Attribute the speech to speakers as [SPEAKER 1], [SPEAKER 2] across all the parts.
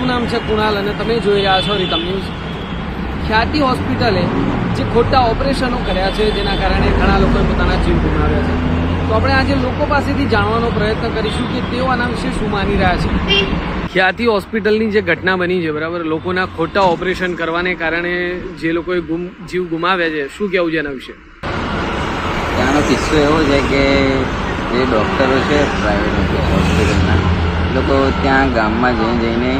[SPEAKER 1] મારું નામ છે કુણાલ અને તમે જોઈ રહ્યા છો રીતમ ન્યૂઝ. ખ્યાતિ હોસ્પિટલે જે ખોટા ઓપરેશનો કર્યા છે, જેના કારણે ઘણા લોકોએ પોતાના જીવ ગુમાવ્યા છે. તો આપણે આજે લોકો પાસેથી જાણવાનો પ્રયત્ન કરીશું કે તેઓ આના વિશે શું માની રહ્યા છે. ખ્યાતિ હોસ્પિટલની જે ઘટના બની છે, બરાબર? લોકોના ખોટા ઓપરેશન કરવાને કારણે જે લોકોએ ગુમ, જીવ ગુમાવ્યા છે, શું કહેવું છે એના વિશે?
[SPEAKER 2] ત્યાંનો કિસ્સો એવો છે કે જે ડૉક્ટરો છે પ્રાઇવેટ હોસ્પિટલના લોકો ત્યાં ગામમાં જઈ જઈને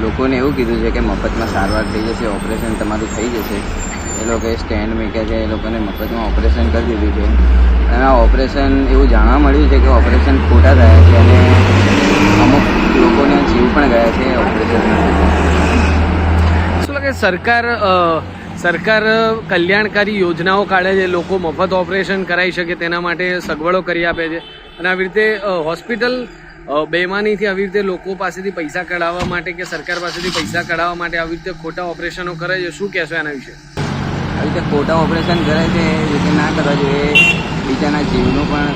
[SPEAKER 2] લોકોને એવું કીધું છે કે મફતમાં સારવાર થઈ જશે, ઓપરેશન તમારું થઈ જશે. એ લોકોએ સ્ટેન્ડ મૂક્યા છે, એ લોકોને મફતમાં ઓપરેશન કરી દીધું છે. અને આ ઓપરેશન એવું જાણવા મળ્યું છે કે ઓપરેશન ખોટા થયા છે અને અમુક લોકોને જીવ પણ ગયા છે ઓપરેશન
[SPEAKER 1] શું લાગે સરકાર સરકાર કલ્યાણકારી યોજનાઓ કાઢે છે, લોકો મફત ઓપરેશન કરાવી શકે તેના માટે સગવડો કરી આપે છે? અને આવી રીતે હોસ્પિટલ બેમાનીથી આવી રીતે લોકો પાસેથી પૈસા કઢાવવા માટે કે સરકાર પાસેથી પૈસા કઢાવવા માટે આવી રીતે ખોટા ઓપરેશનો કરે છે? શું કહેશો એના વિશે?
[SPEAKER 2] આવી રીતે ખોટા ઓપરેશન કરે છે એ રીતે ના કરવા જોઈએ. બીજાના જીવનું પણ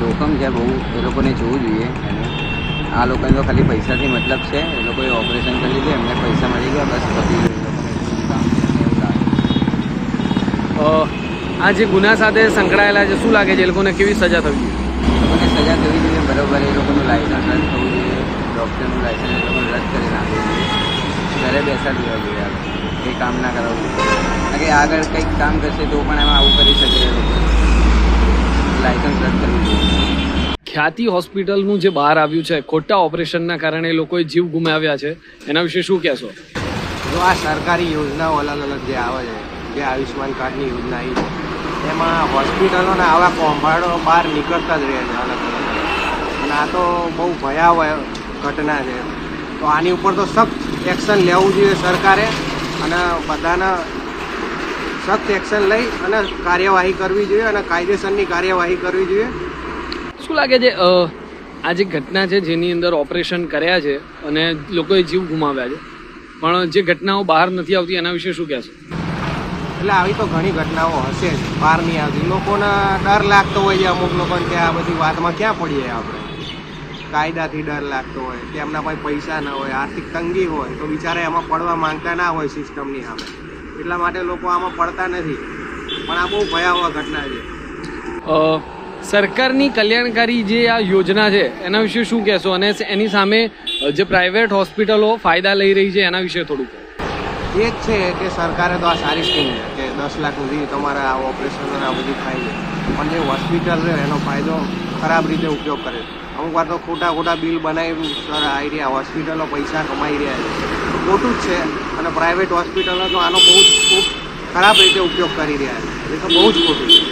[SPEAKER 2] જોખમ છે બહુ એ લોકોને જોવું જોઈએ. અને આ લોકોને તો ખાલી પૈસાથી મતલબ છે. એ લોકોએ ઓપરેશન કરી લીધું એમને પૈસા મળી ગયા બસ પતી ગયું. એ લોકોને કામ છે અને એવું લાગે.
[SPEAKER 1] અ, આ જે ગુના સાથે સંકળાયેલા છે શું લાગે છે? એ લોકોને કેવી સજા થવી જોઈએ?
[SPEAKER 2] લોકોને સજા થવી જોઈએ બરાબર એ લોકોનું લાઇસન્સ રદ થવું જોઈએ ડૉક્ટરનું લાઇસન્સ એ લોકોને રદ કરી નાખવું જોઈએ. ઘરે બેસાડી દેવા જોઈએ એ કંઈ કામ ના કરાવવું કારણ કે આગળ કંઈક કામ કરશે તો પણ એમાં આવું કરી શકે એ લોકો. લાઇસન્સ રદ કરવું જોઈએ.
[SPEAKER 1] ખ્યાતિ હોસ્પિટલનું જે બહાર આવ્યું છે ખોટા ઓપરેશનના કારણે લોકોએ જીવ ગુમાવ્યા છે એના વિશે શું કહેશો?
[SPEAKER 3] જો આ સરકારી યોજનાઓ અલગ અલગ જે આવે છે જે આયુષ્યમાન કાર્ડની યોજના આવી છે એમાં હોસ્પિટલોના આવા કૌભાંડો બહાર નીકળતા જ રહે છે અલગ અલગ અને આ તો બહુ ભયાવહ ઘટના છે. તો આની ઉપર તો સખ્ત એક્શન લેવું જોઈએ સરકારે અને બધાના સખ્ત એક્શન લઈ અને કાર્યવાહી કરવી જોઈએ અને કાયદેસરની કાર્યવાહી કરવી જોઈએ.
[SPEAKER 1] શું લાગે છે આ જે ઘટના છે જેની અંદર ઓપરેશન કર્યા છે અને લોકોએ જીવ ગુમાવ્યા છે? પણ જે ઘટનાઓ બહાર નથી આવતી એના વિશે શું કહેશો?
[SPEAKER 3] એટલે આવી તો ઘણી ઘટનાઓ હશે જ. બહાર નહીં આવતી લોકોને ડર લાગતો હોય છે અમુક લોકોને કે આ બધી વાતમાં ક્યાં પડીએ આપણે? કાયદાથી ડર લાગતો હોય કે એમના પાસે પૈસા ન હોય, આર્થિક તંગી હોય, તો બિચારા એમાં પડવા માંગતા ના હોય સિસ્ટમની સામે. એટલા માટે લોકો આમાં પડતા નથી. પણ આ બહુ ભયાવહ ઘટના છે.
[SPEAKER 1] સરકારની કલ્યાણકારી જે આ યોજના છે, એના વિશે શું કહેશો? અને એની સામે જે પ્રાઇવેટ હોસ્પિટલો ફાયદા લઈ રહી છે, એના વિશે થોડું
[SPEAKER 3] એ જ છે કે સરકારે તો આ સારી સ્કીમ છે કે દસ લાખ સુધી તમારે આ ઓપરેશન આ બધું થાય છે. પણ જે હોસ્પિટલ છે એનો ફાયદો ખરાબ રીતે ઉપયોગ કરે છે. અમુક વાર તો ખોટા ખોટા બિલ બનાવી સર, આવી રહ્યા, હોસ્પિટલો પૈસા કમાઈ રહ્યા છે. ખોટું જ છે અને પ્રાઇવેટ હોસ્પિટલો તો આનો બહુ જ ખૂબ ખરાબ રીતે ઉપયોગ કરી રહ્યા છે. એ તો બહુ જ ખોટું છે.